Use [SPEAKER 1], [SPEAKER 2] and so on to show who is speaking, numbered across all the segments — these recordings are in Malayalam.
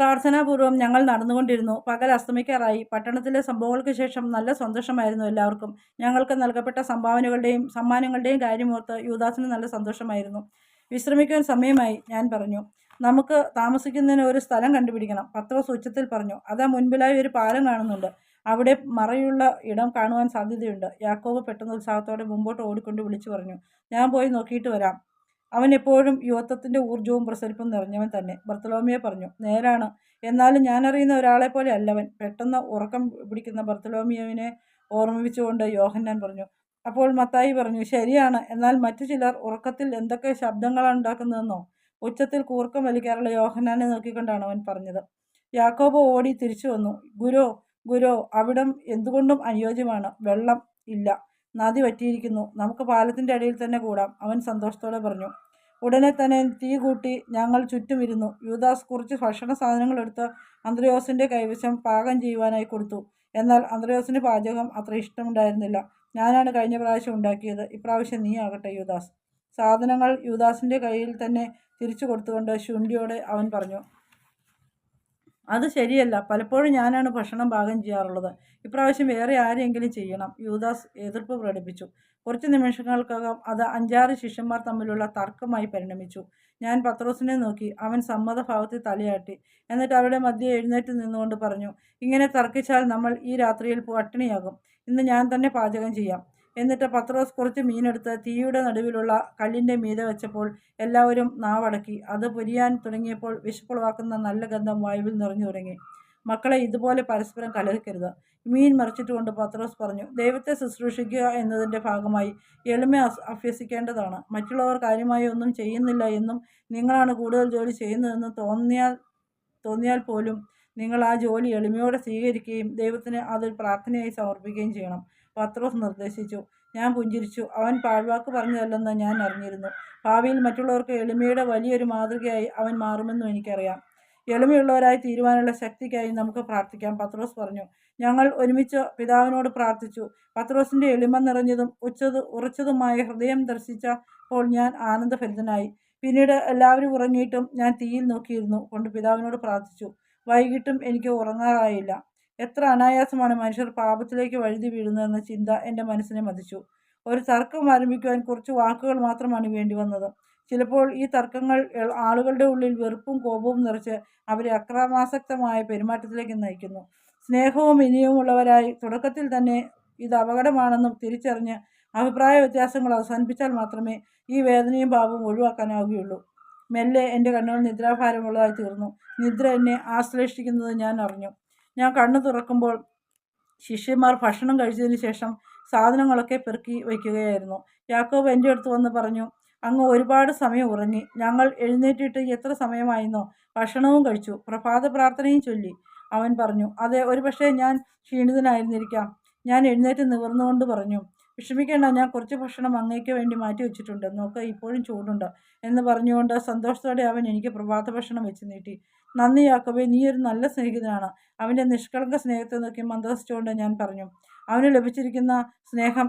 [SPEAKER 1] പ്രാർത്ഥനാപൂർവം ഞങ്ങൾ നടന്നുകൊണ്ടിരുന്നു. പകൽ അസ്തമിക്കാറായി. പട്ടണത്തിലെ സംഭവങ്ങൾക്ക് ശേഷം നല്ല സന്തോഷമായിരുന്നു എല്ലാവർക്കും. ഞങ്ങൾക്ക് നൽകപ്പെട്ട സംഭാവനകളുടെയും സമ്മാനങ്ങളുടെയും കാര്യമോർത്ത് യുവദാസിന് നല്ല സന്തോഷമായിരുന്നു. വിശ്രമിക്കാൻ സമയമായി ഞാൻ പറഞ്ഞു. നമുക്ക് താമസിക്കുന്നതിന് ഒരു സ്ഥലം കണ്ടുപിടിക്കണം പത്രോസ് ഉച്ചത്തിൽ പറഞ്ഞു. അതാ മുൻപിലായി ഒരു പാലം കാണുന്നുണ്ട്. അവിടെ മറയുള്ള ഇടം കാണുവാൻ സാധ്യതയുണ്ട്. യാക്കോബ് പെട്ടെന്ന് ഉത്സാഹത്തോടെ മുമ്പോട്ട് ഓടിക്കൊണ്ട് വിളിച്ചു പറഞ്ഞു. ഞാൻ പോയി നോക്കിയിട്ട് വരാം. അവൻ എപ്പോഴും യുവത്വത്തിന്റെ ഊർജവും പ്രസരിപ്പും നിറഞ്ഞവൻ തന്നെ. ബർത്തലോമിയെ പറഞ്ഞു നേരാണ്. എന്നാലും ഞാനറിയുന്ന ഒരാളെ പോലെ അല്ലവൻ. പെട്ടെന്ന് ഉറക്കം പിടിക്കുന്ന ബർത്തലോമിയവിനെ ഓർമ്മിപ്പിച്ചുകൊണ്ട് യോഹന്നാൻ പറഞ്ഞു. അപ്പോൾ മത്തായി പറഞ്ഞു ശരിയാണ്. എന്നാൽ മറ്റു ചിലർ ഉറക്കത്തിൽ എന്തൊക്കെ ശബ്ദങ്ങളാണ് ഉണ്ടാക്കുന്നതെന്നോ? ഉച്ചത്തിൽ കൂർക്കം വലിക്കാറുള്ള യോഹന്നാനെ നോക്കിക്കൊണ്ടാണ് അവൻ പറഞ്ഞത്. യാക്കോബ് ഓടി തിരിച്ചു വന്നു. ഗുരു ഗുരു അവിടം എന്തുകൊണ്ടും അനുയോജ്യമാണ്. വെള്ളം ഇല്ല. നദി വറ്റിയിരിക്കുന്നു. നമുക്ക് പാലത്തിന്റെ അടിയിൽ തന്നെ കൂടാം അവൻ സന്തോഷത്തോടെ പറഞ്ഞു. ഉടനെ തന്നെ തീ കൂട്ടി ഞങ്ങൾ ചുറ്റും ഇരുന്നു. യൂദാസ് കുറച്ച് ഭക്ഷണ സാധനങ്ങൾ എടുത്ത് അന്ത്രയോസിന്റെ കൈവശം പാകം ചെയ്യുവാനായി കൊടുത്തു. എന്നാൽ അന്ത്രയോസിന് പാചകം അത്ര ഇഷ്ടമുണ്ടായിരുന്നില്ല. ഞാനാണ് കഴിഞ്ഞ പ്രാവശ്യം ഉണ്ടാക്കിയത്. ഇപ്രാവശ്യം നീ ആകട്ടെ യൂദാസ്. സാധനങ്ങൾ യൂദാസിന്റെ കയ്യിൽ തന്നെ തിരിച്ചു കൊടുത്തുകൊണ്ട് ശുണ്ടിയോടെ അവൻ പറഞ്ഞു അത് ശരിയല്ല. പലപ്പോഴും ഞാനാണ് ഭക്ഷണം പാകം ചെയ്യാറുള്ളത്. ഇപ്രാവശ്യം വേറെ ആരെങ്കിലും ചെയ്യണം. യൂദാസ് എതിർപ്പ് പ്രകടിപ്പിച്ചു. കുറച്ച് നിമിഷങ്ങൾക്കകം അത് അഞ്ചാറ് ശിഷ്യന്മാർ തമ്മിലുള്ള തർക്കമായി പരിണമിച്ചു. ഞാൻ പത്രോസിനെ നോക്കി അവൻ സമ്മതഭാവത്തിൽ തലയാട്ടി. എന്നിട്ട് അവരുടെ മധ്യ എഴുന്നേറ്റ് നിന്നുകൊണ്ട് പറഞ്ഞു ഇങ്ങനെ തർക്കിച്ചാൽ നമ്മൾ ഈ രാത്രിയിൽ പട്ടിണിയാകും. ഇന്ന് ഞാൻ തന്നെ പാചകം ചെയ്യാം. എന്നിട്ട് പത്രോസ് കുറച്ച് മീനെടുത്ത് തീയുടെ നടുവിലുള്ള കല്ലിന്റെ മീതെ വെച്ചപ്പോൾ എല്ലാവരും നാവടക്കി. അത് പൊരിയാൻ തുടങ്ങിയപ്പോൾ വിശപ്പുളവാക്കുന്ന നല്ല ഗന്ധം വായുവിൽ നിറഞ്ഞു തുടങ്ങി. മക്കളെ ഇതുപോലെ പരസ്പരം കലഹിക്കരുത്. മീൻ മറിച്ചിട്ടുകൊണ്ട് പത്രോസ് പറഞ്ഞു ദൈവത്തെ ശുശ്രൂഷിക്കുക എന്നതിന്റെ ഭാഗമായി എളിമ അഭ്യസിക്കേണ്ടതാണ്. മറ്റുള്ളവർ കാര്യമായി ഒന്നും ചെയ്യുന്നില്ല എന്നും നിങ്ങളാണ് കൂടുതൽ ജോലി ചെയ്യുന്നതെന്ന് തോന്നിയാൽ തോന്നിയാൽ പോലും നിങ്ങൾ ആ ജോലി എളിമയോടെ സ്വീകരിക്കുകയും ദൈവത്തിന് അതൊരു പ്രാർത്ഥനയായി സമർപ്പിക്കുകയും ചെയ്യണം. പത്രോസ് നിർദ്ദേശിച്ചു. ഞാൻ പുഞ്ചിരിച്ചു. അവൻ പാഴ്വാക്ക് പറഞ്ഞതല്ലെന്ന് ഞാൻ അറിഞ്ഞിരുന്നു. ഭാവിയിൽ മറ്റുള്ളവർക്ക് എളിമയുടെ വലിയൊരു മാതൃകയായി അവൻ മാറുമെന്നും എനിക്കറിയാം. എളിമയുള്ളവരായി തീരുവാനുള്ള ശക്തിക്കായി നമുക്ക് പ്രാർത്ഥിക്കാം. പത്രോസ് പറഞ്ഞു. ഞങ്ങൾ ഒരുമിച്ച് പിതാവിനോട് പ്രാർത്ഥിച്ചു. പത്രോസിന്റെ എളിമ നിറഞ്ഞതും ഉച്ചത് ഉറച്ചതുമായ ഹൃദയം ദർശിച്ചപ്പോൾ ഞാൻ ആനന്ദഭരിതനായി. പിന്നീട് എല്ലാവരും ഉറങ്ങിയിട്ടും ഞാൻ തീയിൽ നോക്കിയിരുന്നു. കൊണ്ട് പിതാവിനോട് പ്രാർത്ഥിച്ചു. വൈകിട്ടും എനിക്ക് ഉറങ്ങാറായില്ല. എത്ര അനായാസമാണ് മനുഷ്യർ പാപത്തിലേക്ക് വഴുതി വീഴുന്നതെന്ന ചിന്ത എന്റെ മനസ്സിനെ മതിച്ചു. ഒരു തർക്കം ആരംഭിക്കുവാൻ കുറച്ച് വാക്കുകൾ മാത്രമാണ് വേണ്ടി വന്നത്. ചിലപ്പോൾ ഈ തർക്കങ്ങൾ ആളുകളുടെ ഉള്ളിൽ വെറുപ്പും കോപവും നിറച്ച് അവരെ അക്രമാസക്തമായ പെരുമാറ്റത്തിലേക്ക് നയിക്കുന്നു. സ്നേഹവും ഇനിയുമുള്ളവരായി തുടക്കത്തിൽ തന്നെ ഇത് അപകടമാണെന്നും തിരിച്ചറിഞ്ഞ് അഭിപ്രായ വ്യത്യാസങ്ങൾ അവസാനിപ്പിച്ചാൽ മാത്രമേ ഈ വേദനയും പാപവും ഒഴിവാക്കാനാവുകയുള്ളൂ. മെല്ലെ എന്റെ കണ്ണുകൾ നിദ്രാഭാരമുള്ളതായി തീർന്നു. നിദ്ര എന്നെ ആശ്ലേഷിക്കുന്നത് ഞാൻ അറിഞ്ഞു. ഞാൻ കണ്ണു തുറക്കുമ്പോൾ ശിഷ്യന്മാർ ഭക്ഷണം കഴിച്ചതിന് ശേഷം സാധനങ്ങളൊക്കെ പെറുക്കി വയ്ക്കുകയായിരുന്നു. യാക്കോബ് എന്റെ അടുത്ത് വന്ന് പറഞ്ഞു അങ്ങ് ഒരുപാട് സമയം ഉറങ്ങി. ഞങ്ങൾ എഴുന്നേറ്റിട്ട് എത്ര സമയമായിരുന്നോ ഭക്ഷണവും കഴിച്ചു. പ്രഭാത പ്രാർത്ഥനയും ചൊല്ലി. അവൻ പറഞ്ഞു അതെ ഒരുപക്ഷെ ഞാൻ ക്ഷീണിതനായിരുന്നിരിക്കാം. ഞാൻ എഴുന്നേറ്റ് നിവർന്നുകൊണ്ട് പറഞ്ഞു വിഷമിക്കേണ്ട ഞാൻ കുറച്ച് ഭക്ഷണം അങ്ങേക്ക് വേണ്ടി മാറ്റി വെച്ചിട്ടുണ്ട്. നോക്ക് ഇപ്പോഴും ചൂടുണ്ട്. എന്ന് പറഞ്ഞുകൊണ്ട് സന്തോഷത്തോടെ അവൻ എനിക്ക് പ്രഭാത ഭക്ഷണം വെച്ച് നീട്ടി. നന്ദി യാക്കോബെ. നീ ഒരു നല്ല സ്നേഹിതനാണ്. അവന്റെ നിഷ്കളങ്ക സ്നേഹത്തെ നോക്കി മന്ദസിച്ചുകൊണ്ട് ഞാൻ പറഞ്ഞു. അവന് ലഭിച്ചിരിക്കുന്ന സ്നേഹം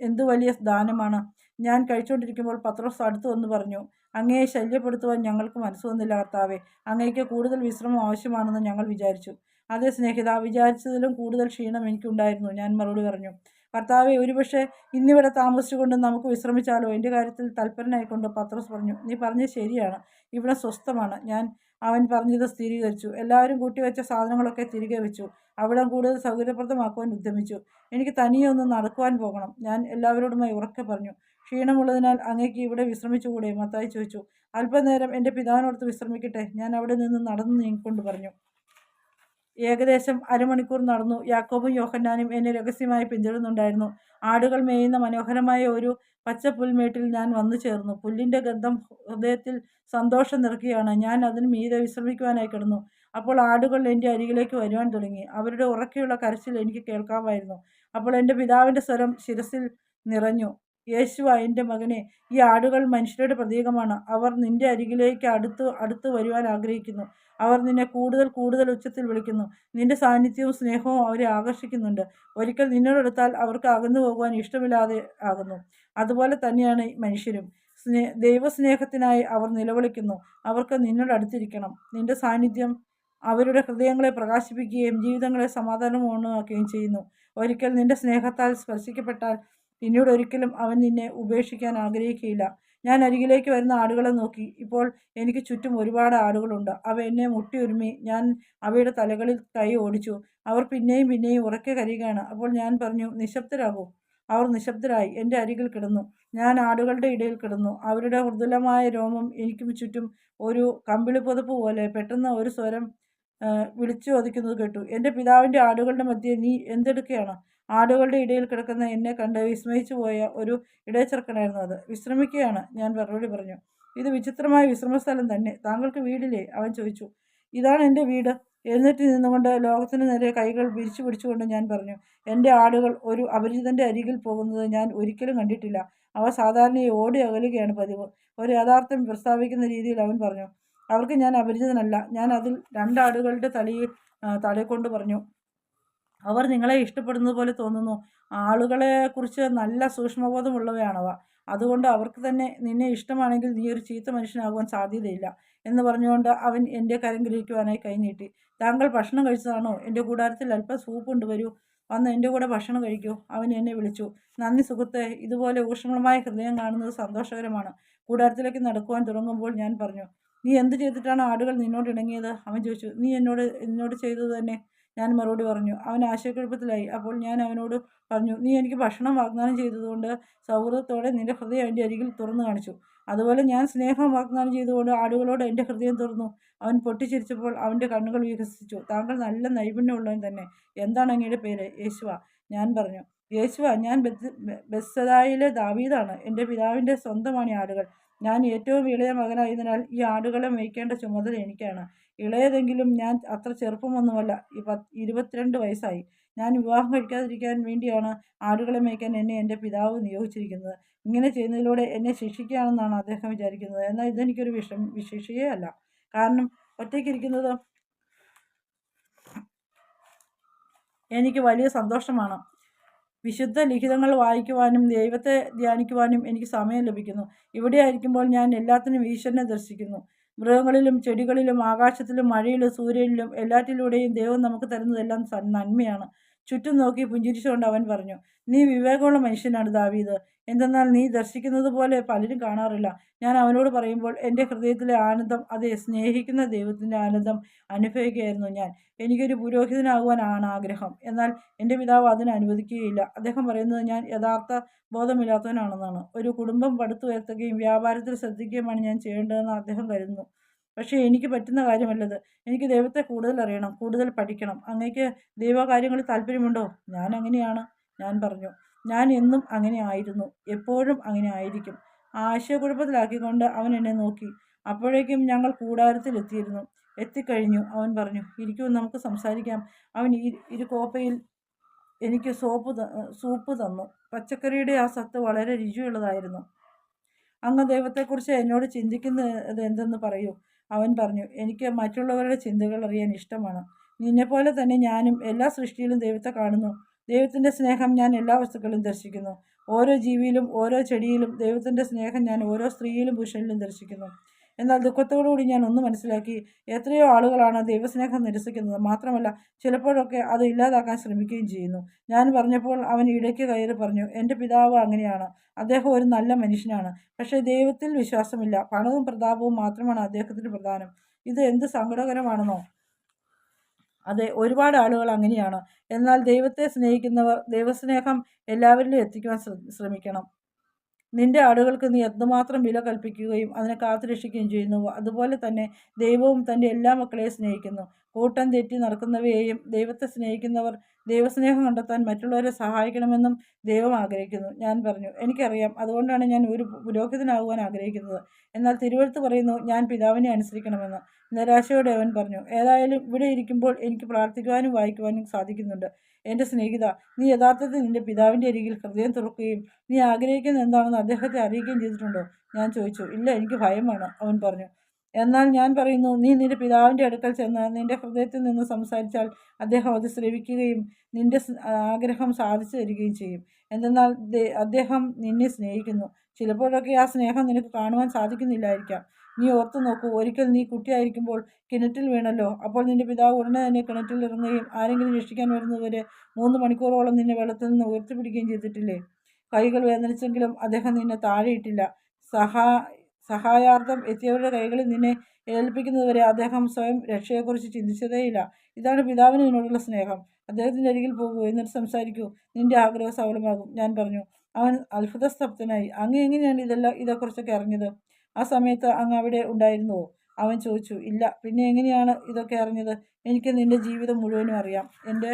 [SPEAKER 1] എന്തു വലിയ ദാനമാണ്. ഞാൻ കഴിച്ചുകൊണ്ടിരിക്കുമ്പോൾ പത്രോസ് അടുത്തു വന്ന് പറഞ്ഞു അങ്ങയെ ശല്യപ്പെടുത്തുവാൻ ഞങ്ങൾക്ക് മനസ്സ് വന്നില്ല കർത്താവെ. അങ്ങേക്ക് കൂടുതൽ വിശ്രമം ആവശ്യമാണെന്ന് ഞങ്ങൾ വിചാരിച്ചു. അതേ സ്നേഹിത വിചാരിച്ചതിലും കൂടുതൽ ക്ഷീണം എനിക്കുണ്ടായിരുന്നു ഞാൻ മറുപടി പറഞ്ഞു. കർത്താവെ ഒരുപക്ഷെ ഇന്നിവിടെ താമസിച്ചുകൊണ്ട് നമുക്ക് വിശ്രമിച്ചാലോ? എന്റെ കാര്യത്തിൽ തൽപരനായിക്കൊണ്ട് പത്രസ് പറഞ്ഞു നീ പറഞ്ഞത് ശരിയാണ്. ഇവിടെ സ്വസ്ഥമാണ്. ഞാൻ അവൻ പറഞ്ഞത് സ്ഥിരീകരിച്ചു. എല്ലാവരും കൂട്ടിവെച്ച സാധനങ്ങളൊക്കെ തിരികെ വെച്ചു. അവിടെ കൂടുതൽ സൗകര്യപ്രദമാക്കുവാൻ ഉദ്യമിച്ചു. എനിക്ക് തനിയെ ഒന്ന് നടക്കുവാൻ പോകണം. ഞാൻ എല്ലാവരോടുമായി ഉറക്കെ പറഞ്ഞു. ക്ഷീണമുള്ളതിനാൽ അങ്ങേക്ക് ഇവിടെ വിശ്രമിച്ചുകൂടെ മത്തായി ചോദിച്ചു. അല്പനേരം എന്റെ പിതാവിനോടത്ത് വിശ്രമിക്കട്ടെ. ഞാൻ അവിടെ നിന്ന് നടന്നു നീങ്ങിക്കൊണ്ട് പറഞ്ഞു. ഏകദേശം അരമണിക്കൂർ നടന്നു. യാക്കോബും യോഹന്നാനും എന്നെ രഹസ്യമായി പിന്തുടരുന്നുണ്ടായിരുന്നു ആടുകൾ മേയുന്ന മനോഹരമായ ഒരു പച്ച പുൽമേട്ടിൽ ഞാൻ വന്നു ചേർന്നു. പുല്ലിന്റെ ഗന്ധം ഹൃദയത്തിൽ സന്തോഷം നിറക്കുകയാണ് ഞാൻ അതിന് മീതെ വിശ്രമിക്കുവാനായി കിടന്നു. അപ്പോൾ ആടുകൾ എന്റെ അരികിലേക്ക് വരുവാൻ തുടങ്ങി. അവരുടെ ഉറക്കെയുള്ള കരച്ചിൽ എനിക്ക് കേൾക്കാമായിരുന്നു. അപ്പോൾ എന്റെ പിതാവിന്റെ സ്വരം ശിരസിൽ നിറഞ്ഞു. യേശുവ എന്റെ മകനെ ഈ ആടുകൾ മനുഷ്യരുടെ പ്രതീകമാണ്. അവർ നിന്റെ അരികിലേക്ക് അടുത്ത് അടുത്ത് വരുവാൻ ആഗ്രഹിക്കുന്നു. അവർ നിന്നെ കൂടുതൽ കൂടുതൽ ഉച്ചത്തിൽ വിളിക്കുന്നു. നിന്റെ സാന്നിധ്യവും സ്നേഹവും അവരെ ആകർഷിക്കുന്നുണ്ട്. ഒരിക്കൽ നിന്നോടെടുത്താൽ അവർക്ക് അകന്നു പോകുവാൻ ഇഷ്ടമില്ലാതെ ആകുന്നു. അതുപോലെ തന്നെയാണ് മനുഷ്യരും. സ്നേ ദൈവസ്നേഹത്തിനായി അവർ നിലവിളിക്കുന്നു. അവർക്ക് നിന്നോടടുത്തിരിക്കണം നിന്റെ സാന്നിധ്യം അവരുടെ ഹൃദയങ്ങളെ പ്രകാശിപ്പിക്കുകയും ജീവിതങ്ങളെ സമാധാനം സമാധാനപൂർണമാക്കുകയും ചെയ്യുന്നു. ഒരിക്കൽ നിന്റെ സ്നേഹത്താൽ സ്പർശിക്കപ്പെട്ടാൽ പിന്നീട് ഒരിക്കലും അവൻ നിന്നെ ഉപേക്ഷിക്കാൻ ആഗ്രഹിക്കുകയില്ല ഞാൻ അരികിലേക്ക് വരുന്ന ആടുകളെ നോക്കി. ഇപ്പോൾ എനിക്ക് ചുറ്റും ഒരുപാട് ആടുകളുണ്ട്. അവ എന്നെ മുട്ടിയൊരുമി ഞാൻ അവയുടെ തലകളിൽ കൈ ഓടിച്ചു. അവർ പിന്നെയും പിന്നെയും ഉറക്കെ കരയുകയാണ്. അപ്പോൾ ഞാൻ പറഞ്ഞു നിശബ്ദരാകൂ. അവർ നിശബ്ദരായി. എന്റെ അരികിൽ കിടന്നു. ഞാൻ ആടുകളുടെ ഇടയിൽ കിടന്നു. അവരുടെ മൃദുലമായ രോമം എനിക്ക് ചുറ്റും ഒരു കമ്പിളി പുതപ്പ് പോലെ പെട്ടെന്ന് ഒരു സ്വരം വിളിച്ചു ചോദിക്കുന്നത് കേട്ടു. എന്റെ പിതാവിന്റെ ആടുകളുടെ മധ്യേ നീ എന്തെടുക്കുകയാണ് ആടുകളുടെ ഇടയിൽ കിടക്കുന്ന എന്നെ കണ്ട് വിസ്മയിച്ചു പോയ ഒരു ഇടയച്ചെറുക്കനായിരുന്നു അത്. വിശ്രമിക്കുകയാണ്. ഞാൻ മറുപടി പറഞ്ഞു. ഇത് വിചിത്രമായ വിശ്രമസ്ഥലം തന്നെ. താങ്കൾക്ക് വീടില്ലേ? അവൻ ചോദിച്ചു. ഇതാണ് എന്റെ വീട്. എഴുന്നേറ്റ് നിന്നുകൊണ്ട് ലോകത്തിന് നേരെ കൈകൾ വിരിച്ചു പിടിച്ചുകൊണ്ട് ഞാൻ പറഞ്ഞു. എന്റെ ആടുകൾ ഒരു അപരിചിതന്റെ അരികിൽ പോകുന്നത് ഞാൻ ഒരിക്കലും കണ്ടിട്ടില്ല. അവ സാധാരണയായി ഓടി അകലുകയാണ് പതിവ്. ഒരു യാഥാർത്ഥ്യം പ്രസ്താവിക്കുന്ന രീതിയിൽ അവൻ പറഞ്ഞു. അവർക്ക് ഞാൻ അപരിചിതനല്ല. ഞാൻ അതിൽ രണ്ടാടുകളുടെ തലയിൽ തലകൊണ്ട് പറഞ്ഞു. അവർ നിങ്ങളെ ഇഷ്ടപ്പെടുന്നത് പോലെ തോന്നുന്നു. ആളുകളെ കുറിച്ച് നല്ല സൂക്ഷ്മബോധമുള്ളവയാണവ. അതുകൊണ്ട് അവർക്ക് തന്നെ നിന്നെ ഇഷ്ടമാണെങ്കിൽ നീ ഒരു ചീത്ത മനുഷ്യനാകുവാൻ സാധ്യതയില്ല എന്ന് പറഞ്ഞുകൊണ്ട് അവൻ എന്റെ കരം ഗ്രഹിക്കുവാനായി കൈനീട്ടി താങ്കൾ ഭക്ഷണം കഴിച്ചതാണോ? എന്റെ കൂടാരത്തിൽ അല്പം സൂപ്പ് കൊണ്ടുവരൂ വന്ന് എന്റെ കൂടെ ഭക്ഷണം കഴിക്കൂ. അവൻ എന്നെ വിളിച്ചു. നന്ദി സുഹൃത്തെ ഇതുപോലെ ഊഷ്മളമായ ഹൃദയം കാണുന്നത് സന്തോഷകരമാണ്. കൂടാരത്തിലേക്ക് നടക്കുവാൻ തുടങ്ങുമ്പോൾ ഞാൻ പറഞ്ഞു നീ എന്ത് ചെയ്തിട്ടാണ് ആടുകൾ നിന്നോട് ഇണങ്ങിയത്? അവൻ ചോദിച്ചു നീ എന്നോട് എന്നോട് ചെയ്തത് തന്നെ ഞാൻ മറുപടി പറഞ്ഞു. അവൻ ആശയക്കുഴപ്പത്തിലായി. അപ്പോൾ ഞാൻ അവനോട് പറഞ്ഞു നീ എനിക്ക് ഭക്ഷണം വാഗ്ദാനം ചെയ്തതുകൊണ്ട് സൗഹൃദത്തോടെ നിന്റെ ഹൃദയം എന്റെ അരികിൽ തുറന്നു കാണിച്ചു. അതുപോലെ ഞാൻ സ്നേഹം വാഗ്ദാനം ചെയ്തുകൊണ്ട് ആടുകളോട് എന്റെ ഹൃദയം തുറന്നു. അവൻ പൊട്ടിച്ചിരിച്ചപ്പോൾ അവന്റെ കണ്ണുകൾ വികസിച്ചു. താങ്കൾ നല്ല നൈപുണ്യമുള്ളവൻ തന്നെ. എന്താണ് അങ്ങയുടെ പേര്? യേശുവ ഞാൻ പറഞ്ഞു. യേശുവ ഞാൻ ബെസ്സദായിലെ ദാവീദാണ്. എന്റെ പിതാവിന്റെ സ്വന്തമാണ് ആടുകൾ. ഞാൻ ഏറ്റവും ഇളയ മകനായതിനാൽ ഈ ആടുകളെ മേയ്ക്കേണ്ട ചുമതല എനിക്കാണ്. ഇളയതെങ്കിലും ഞാൻ അത്ര ചെറുപ്പമൊന്നുമല്ല. പത്ത് ഇരുപത്തിരണ്ട് വയസ്സായി. ഞാൻ വിവാഹം കഴിക്കാതിരിക്കാൻ വേണ്ടിയാണ് ആടുകളെ മേയ്ക്കാൻ എന്നെ എന്റെ പിതാവ് നിയോഗിച്ചിരിക്കുന്നത്. ഇങ്ങനെ ചെയ്യുന്നതിലൂടെ എന്നെ ശിക്ഷിക്കുകയാണെന്നാണ് അദ്ദേഹം വിചാരിക്കുന്നത്. എന്നാൽ ഇതെനിക്കൊരു വിഷം ശിക്ഷയേ അല്ല. കാരണം ഒറ്റയ്ക്കിരിക്കുന്നത് എനിക്ക് വലിയ സന്തോഷമാണ്. വിശുദ്ധ ലിഖിതങ്ങൾ വായിക്കുവാനും ദൈവത്തെ ധ്യാനിക്കുവാനും എനിക്ക് സമയം ലഭിക്കുന്നു. ഇവിടെ ആയിരിക്കുമ്പോൾ ഞാൻ എല്ലാത്തിനും ഈശ്വരനെ ദർശിക്കുന്നു. മൃഗങ്ങളിലും ചെടികളിലും ആകാശത്തിലും മഴയിലും സൂര്യനിലും എല്ലാറ്റിലൂടെയും ദൈവം നമുക്ക് തരുന്നതെല്ലാം നന്മയാണ്. ചുറ്റും നോക്കി പുഞ്ചിരിച്ചുകൊണ്ട് അവൻ പറഞ്ഞു നീ വിവേകമുള്ള മനുഷ്യനാണ് ദാവീദ്. എന്തെന്നാൽ നീ ദർശിക്കുന്നത് പോലെ പലരും കാണാറില്ല. ഞാൻ അവനോട് പറയുമ്പോൾ എന്റെ ഹൃദയത്തിലെ ആനന്ദം അതെ സ്നേഹിക്കുന്ന ദൈവത്തിന്റെ ആനന്ദം അനുഭവിക്കുകയായിരുന്നു ഞാൻ. എനിക്കൊരു പുരോഹിതനാകുവാനാണ് ആഗ്രഹം. എന്നാൽ എന്റെ പിതാവ് അതിന് അനുവദിക്കുകയില്ല. അദ്ദേഹം പറയുന്നത് ഞാൻ യഥാർത്ഥ ബോധമില്ലാത്തവനാണെന്നാണ്. ഒരു കുടുംബം പടുത്തുയർത്തുകയും വ്യാപാരത്തിൽ ശ്രദ്ധിക്കുകയുമാണ് ഞാൻ ചെയ്യേണ്ടതെന്ന് അദ്ദേഹം കരുതുന്നു. പക്ഷേ എനിക്ക് പറ്റുന്ന കാര്യമല്ലത്. എനിക്ക് ദൈവത്തെ കൂടുതൽ അറിയണം കൂടുതൽ പഠിക്കണം. അങ്ങേക്ക് ദൈവകാര്യങ്ങളിൽ താല്പര്യമുണ്ടോ? ഞാൻ അങ്ങനെയാണ് ഞാൻ പറഞ്ഞു. ഞാൻ എന്നും അങ്ങനെ ആയിരുന്നു. എപ്പോഴും അങ്ങനെ ആയിരിക്കും. ആശയക്കുഴപ്പത്തിലാക്കിക്കൊണ്ട് അവൻ എന്നെ നോക്കി. അപ്പോഴേക്കും ഞങ്ങൾ കൂടാരത്തിലെത്തിയിരുന്നു. എത്തിക്കഴിഞ്ഞു. അവൻ പറഞ്ഞു ഇരിക്കൂ നമുക്ക് സംസാരിക്കാം. അവൻ ഈ ഇരു കോപ്പയിൽ എനിക്ക് സോപ്പ് സൂപ്പ് തന്നു. പച്ചക്കറിയുടെ ആ സത്ത് വളരെ രുചിയുള്ളതായിരുന്നു. അങ്ങ് ദൈവത്തെക്കുറിച്ച് എന്നോട് ചിന്തിക്കുന്നത് എന്തെന്ന് പറയൂ? അവൻ പറഞ്ഞു എനിക്ക് മറ്റുള്ളവരുടെ ചിന്തകൾ അറിയാൻ ഇഷ്ടമാണ്. നിന്നെപ്പോലെ തന്നെ ഞാനും എല്ലാ സൃഷ്ടിയിലും ദൈവത്തെ കാണുന്നു. ദൈവത്തിന്റെ സ്നേഹം ഞാൻ എല്ലാ വസ്തുക്കളും ദർശിക്കുന്നു. ഓരോ ജീവിയിലും ഓരോ ചെടിയിലും ദൈവത്തിന്റെ സ്നേഹം ഞാൻ ഓരോ സ്ത്രീയിലും പുരുഷനിലും ദർശിക്കുന്നു. എന്നാൽ ദുഃഖത്തോടുകൂടി ഞാൻ ഒന്ന് മനസ്സിലാക്കി എത്രയോ ആളുകളാണ് ദൈവസ്നേഹം നിരസിക്കുന്നത്. മാത്രമല്ല ചിലപ്പോഴൊക്കെ അത് ഇല്ലാതാക്കാൻ ശ്രമിക്കുകയും ചെയ്യുന്നു. ഞാൻ പറഞ്ഞപ്പോൾ അവൻ ഇടയ്ക്ക് കയറി പറഞ്ഞു എന്റെ പിതാവ് അങ്ങനെയാണ്. അദ്ദേഹം ഒരു നല്ല മനുഷ്യനാണ്. പക്ഷേ ദൈവത്തിൽ വിശ്വാസമില്ല. പണവും പ്രതാപവും മാത്രമാണ് അദ്ദേഹത്തിന് പ്രധാനം. ഇത് എന്ത് സങ്കടകരമാണെന്നോ? അതെ ഒരുപാട് ആളുകൾ അങ്ങനെയാണ്. എന്നാൽ ദൈവത്തെ സ്നേഹിക്കുന്നവർ ദൈവസ്നേഹം എല്ലാവരിലും എത്തിക്കുവാൻ ശ്രമിക്കണം. നിന്റെ ആടുകൾക്ക് നീ എന്തുമാത്രം വില കൽപ്പിക്കുകയും അതിനെ കാത്തുരക്ഷിക്കുകയും ചെയ്യുന്നു. അതുപോലെ തന്നെ ദൈവവും തന്റെ എല്ലാ മക്കളെയും സ്നേഹിക്കുന്നു. കൂട്ടം തെറ്റി നടക്കുന്നവയെയും ദൈവത്തെ സ്നേഹിക്കുന്നവർ ദൈവസ്നേഹം കണ്ടെത്താൻ മറ്റുള്ളവരെ സഹായിക്കണമെന്നും ദൈവം ആഗ്രഹിക്കുന്നു. ഞാൻ പറഞ്ഞു എനിക്കറിയാം. അതുകൊണ്ടാണ് ഞാൻ ഒരു പുരോഹിതനാകുവാൻ ആഗ്രഹിക്കുന്നത്. എന്നാൽ തിരുവഴുത്ത് പറയുന്നു ഞാൻ പിതാവിനെ അനുസരിക്കണമെന്ന്. നിരാശയോടെ അവൻ പറഞ്ഞു ഏതായാലും ഇവിടെ ഇരിക്കുമ്പോൾ എനിക്ക് പ്രാർത്ഥിക്കുവാനും വായിക്കുവാനും സാധിക്കുന്നുണ്ട്. എന്റെ സ്നേഹിത നീ യഥാർത്ഥത്തിൽ നിന്റെ പിതാവിന്റെ അരികിൽ ഹൃദയം തുറക്കുകയും നീ ആഗ്രഹിക്കുന്ന എന്താണെന്ന് അദ്ദേഹത്തെ അറിയിക്കുകയും ചെയ്തിട്ടുണ്ടോ? ഞാൻ ചോദിച്ചു. ഇല്ല എനിക്ക് ഭയമാണ് അവൻ പറഞ്ഞു. എന്നാൽ ഞാൻ പറയുന്നു നീ നിന്റെ പിതാവിന്റെ അടുക്കൽ ചെന്ന് നിന്റെ ഹൃദയത്തിൽ നിന്ന് സംസാരിച്ചാൽ അദ്ദേഹം അത് ശ്രവിക്കുകയും നിന്റെ ആഗ്രഹം സാധിച്ചു തരികയും ചെയ്യും. എന്തെന്നാൽ അദ്ദേഹം നിന്നെ സ്നേഹിക്കുന്നു. ചിലപ്പോഴൊക്കെ ആ സ്നേഹം നിനക്ക് കാണുവാൻ സാധിക്കുന്നില്ലായിരിക്കാം. നീ ഓർത്തു നോക്കൂ ഒരിക്കൽ നീ കുട്ടിയായിരിക്കുമ്പോൾ കിണറ്റിൽ വീണല്ലോ. അപ്പോൾ നിന്റെ പിതാവ് ഉടനെ തന്നെ കിണറ്റിൽ ഇറങ്ങുകയും ആരെങ്കിലും രക്ഷിക്കാൻ വരുന്നതുവരെ മൂന്ന് മണിക്കൂറോളം നിന്നെ വെള്ളത്തിൽ നിന്ന് ഉയർത്തിപ്പിടിക്കുകയും ചെയ്തിട്ടില്ലേ? കൈകൾ വേദനിച്ചെങ്കിലും അദ്ദേഹം നിന്നെ താഴെയിട്ടില്ല സഹാ സഹായാർത്ഥം എത്തിയവരുടെ കൈകളിൽ നിന്നെ ഏൽപ്പിക്കുന്നതുവരെ അദ്ദേഹം സ്വയം രക്ഷയെക്കുറിച്ച് ചിന്തിച്ചതേയില്ല. ഇതാണ് പിതാവിന് നിന്നോടുള്ള സ്നേഹം. അദ്ദേഹത്തിന്റെ അരികിൽ പോകൂ എന്നിട്ട് സംസാരിക്കൂ. നിന്റെ ആഗ്രഹം സഫലമാകും ഞാൻ പറഞ്ഞു. അവൻ അത്ഭുതസ്തബ്ധനായി. അങ്ങ് എങ്ങനെയാണ് ഇതെല്ലാം ഇതേക്കുറിച്ചൊക്കെ അറിഞ്ഞത്? ആ സമയത്ത് അങ്ങ് അവിടെ ഉണ്ടായിരുന്നുവോ? അവൻ ചോദിച്ചു. ഇല്ല. പിന്നെ എങ്ങനെയാണ് ഇതൊക്കെ അറിഞ്ഞത്? എനിക്ക് നിന്റെ ജീവിതം മുഴുവനും അറിയാം. എന്റെ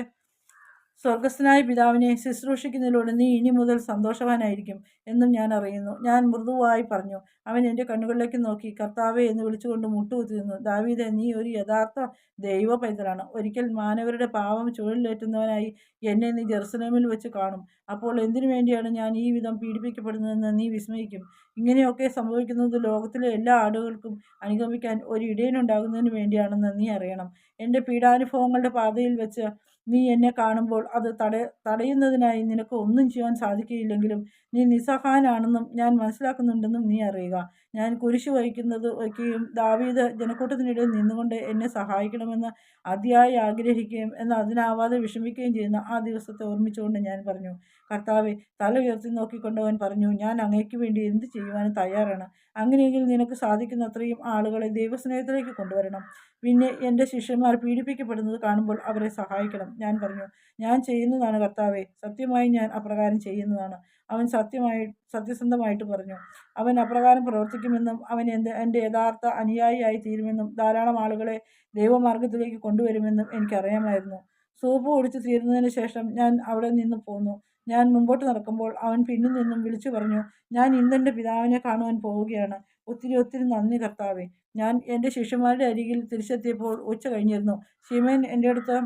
[SPEAKER 1] സ്വർഗസ്ഥനായ പിതാവിനെ ശുശ്രൂഷിക്കുന്നതിലൂടെ നീ ഇനി മുതൽ സന്തോഷവാനായിരിക്കും എന്നും ഞാൻ അറിയുന്നു. ഞാൻ മൃദുവായി പറഞ്ഞു. അവൻ എന്റെ കണ്ണുകളിലേക്ക് നോക്കി. കർത്താവെ എന്ന് വിളിച്ചുകൊണ്ട് മുട്ടുകുത്തി നിന്നു ദാവീദെ നീ ഒരു യഥാർത്ഥ ദൈവ പൈതലാണ് ഒരിക്കൽ മാനവരുടെ പാവം ചുഴലിലേറ്റുന്നവനായി എന്നെ നീ ജെറുസലേമിൽ വെച്ച് കാണും. അപ്പോൾ എന്തിനു വേണ്ടിയാണ് ഞാൻ ഈ വിധം പീഡിപ്പിക്കപ്പെടുന്നതെന്ന് നീ വിസ്മയിക്കും? ഇങ്ങനെയൊക്കെ സംഭവിക്കുന്നത് ലോകത്തിലെ എല്ലാ ആടുകൾക്കും അനുഗമിക്കാൻ ഒരു ഇടയനുണ്ടാകുന്നതിന് വേണ്ടിയാണെന്ന് നീ അറിയണം. എന്റെ പീഡാനുഭവങ്ങളുടെ പാതയിൽ വെച്ച് നീ എന്നെ കാണുമ്പോൾ അത് തട തടയുന്നതിനായി നിനക്ക് ഒന്നും ചെയ്യാൻ സാധിക്കുകയില്ലെങ്കിലും നീ നിസ്സഹായനാണെന്നും ഞാൻ മനസ്സിലാക്കുന്നുണ്ടെന്നും നീ അറിയുക. ഞാൻ കുരിശ് വഹിക്കുന്നത് വയ്ക്കുകയും ദാവീദ് ജനക്കൂട്ടത്തിനിടയിൽ നിന്നുകൊണ്ട് എന്നെ സഹായിക്കണമെന്ന് അതിയായി ആഗ്രഹിക്കുകയും എന്നാൽ അതിനാവാതെ വിഷമിക്കുകയും ചെയ്യുന്ന ആ ദിവസത്തെ ഓർമ്മിച്ചുകൊണ്ട് ഞാൻ പറഞ്ഞു. കർത്താവെ തല ഉയർത്തി നോക്കിക്കൊണ്ടവൻ പറഞ്ഞു ഞാൻ അങ്ങേക്ക് വേണ്ടി എന്ത് ചെയ്യുവാനും തയ്യാറാണ്? അങ്ങനെയെങ്കിൽ നിനക്ക് സാധിക്കുന്നത്രയും ആളുകളെ ദൈവസ്നേഹത്തിലേക്ക് കൊണ്ടുവരണം. പിന്നെ എന്റെ ശിഷ്യന്മാർ പീഡിപ്പിക്കപ്പെടുന്നത് കാണുമ്പോൾ അവരെ സഹായിക്കണം. ഞാൻ പറഞ്ഞു ഞാൻ ചെയ്യുന്നതാണ് കർത്താവെ സത്യമായി ഞാൻ അപ്രകാരം ചെയ്യുന്നതാണ്. അവൻ സത്യമായി സത്യസന്ധമായിട്ട് പറഞ്ഞു അവൻ അപ്രകാരം പ്രവർത്തിക്കുമെന്നും അവൻ എന്റെ എന്റെ യഥാർത്ഥ അനുയായിയായി തീരുമെന്നും ധാരാളം ആളുകളെ ദൈവമാർഗത്തിലേക്ക് കൊണ്ടുവരുമെന്നും എനിക്കറിയാമായിരുന്നു. സൂപ്പ് കുടിച്ച് തീരുന്നതിന് ശേഷം ഞാൻ അവിടെ നിന്ന് പോന്നു. ഞാൻ മുമ്പോട്ട് നടക്കുമ്പോൾ അവൻ പിന്നിൽ നിന്നും വിളിച്ചു പറഞ്ഞു ഞാൻ ഇന്നെന്റെ പിതാവിനെ കാണുവാൻ പോവുകയാണ്. ഒത്തിരി ഒത്തിരി നന്ദി കർത്താവെ. ഞാൻ എന്റെ ശിഷ്യന്മാരുടെ അരികിൽ തിരിച്ചെത്തിയപ്പോൾ ഉച്ച കഴിഞ്ഞിരുന്നു. ശിമൻ എന്റെ അടുത്ത്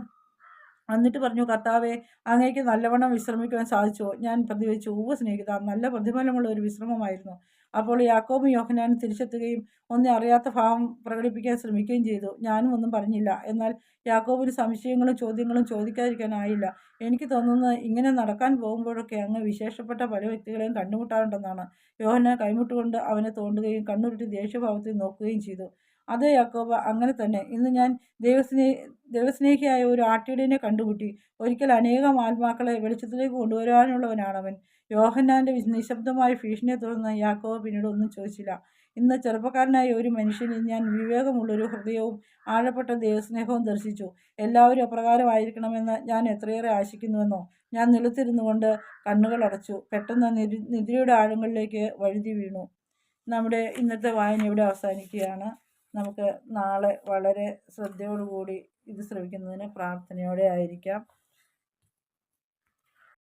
[SPEAKER 1] എന്നിട്ട് പറഞ്ഞു കർത്താവെ അങ്ങേക്ക് നല്ലവണ്ണം വിശ്രമിക്കുവാൻ സാധിച്ചോ? ഞാൻ പ്രതിവച്ചു ഊവ സ്നേഹിത നല്ല പ്രതിഫലമുള്ള ഒരു വിശ്രമമായിരുന്നു. അപ്പോൾ യാക്കോബും യോഹനാനും തിരിച്ചെത്തുകയും ഒന്നും അറിയാത്ത ഭാവം പ്രകടിപ്പിക്കാൻ ശ്രമിക്കുകയും ചെയ്തു. ഞാനും ഒന്നും പറഞ്ഞില്ല. എന്നാൽ യാക്കോബിന് സംശയങ്ങളും ചോദ്യങ്ങളും ചോദിക്കാതിരിക്കാനായില്ല. എനിക്ക് തോന്നുന്നത് ഇങ്ങനെ നടക്കാൻ പോകുമ്പോഴൊക്കെ അങ്ങ് വിശേഷപ്പെട്ട പല വ്യക്തികളെയും കണ്ടുമുട്ടാറുണ്ടെന്നാണ്. യോഹന കൈമുട്ടുകൊണ്ട് അവനെ തോണ്ടുകയും കണ്ണുരുട്ടി ദേഷ്യഭാവത്തിൽ നോക്കുകയും ചെയ്തു. അതേ യാക്കോബ അങ്ങനെ തന്നെ. ഇന്ന് ഞാൻ ദൈവസ്നേ ദൈവസ്നേഹിയായ ഒരു ആട്ടിടനെ കണ്ടുമുട്ടി. ഒരിക്കൽ അനേകം ആത്മാക്കളെ വെളിച്ചത്തിലേക്ക് കൊണ്ടുവരാനുള്ളവനാണവൻ. യോഹന്നാന്റെ നിശബ്ദമായ ഭീഷണിയെ തുടർന്ന് യാക്കോബ് പിന്നീട് ഒന്നും ചോദിച്ചില്ല. ഇന്ന് ചെറുപ്പക്കാരനായ ഒരു മനുഷ്യനിൽ ഞാൻ വിവേകമുള്ളൊരു ഹൃദയവും ആഴപ്പെട്ട ദൈവസ്നേഹവും ദർശിച്ചു. എല്ലാവരും അപ്രകാരമായിരിക്കണമെന്ന് ഞാൻ എത്രയേറെ ആശിക്കുന്നുവെന്നോ ഞാൻ നിലത്തിരുന്നു കൊണ്ട് കണ്ണുകൾ അടച്ചു. പെട്ടെന്ന് നിദ്രയുടെ ആഴങ്ങളിലേക്ക് വഴുതി വീണു. നമ്മുടെ ഇന്നത്തെ വായന ഇവിടെ അവസാനിക്കുകയാണ്. നമുക്ക് നാളെ വളരെ ശ്രദ്ധയോടുകൂടി ഇത് ശ്രമിക്കുന്നതിന് പ്രാർത്ഥനയോടെ ആയിരിക്കാം.